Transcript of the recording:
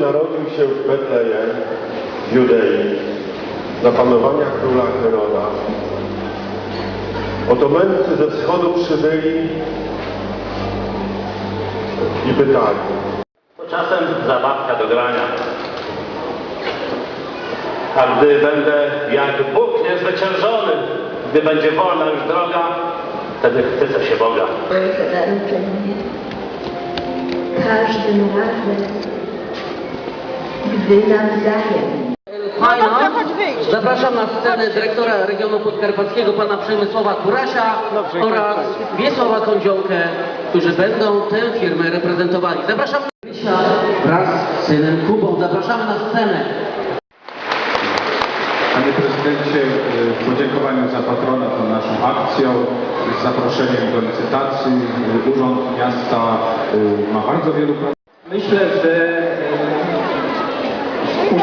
narodził się w Betlejem, w Judei, za panowania króla Heroda. Oto mędrcy ze wschodu przybyli i pytali, To czasem zabawka do grania. A gdy będę jak Bóg niezwyciężony, gdy będzie wolna już droga, wtedy chwycę się Boga. Każdym razem, gdy nawzajem Fajno. Zapraszam na scenę dyrektora regionu podkarpackiego pana Przemysława Kurasia oraz Wiesława Kądziołkę, którzy będą tę firmę reprezentowali. Zapraszam wraz z synem Kubą. Zapraszamy na scenę. Panie prezydencie, y, w podziękowaniu za patronat tą naszą akcją, z zaproszeniem do licytacji, y, Urząd Miasta y, ma bardzo wielu. Myślę, że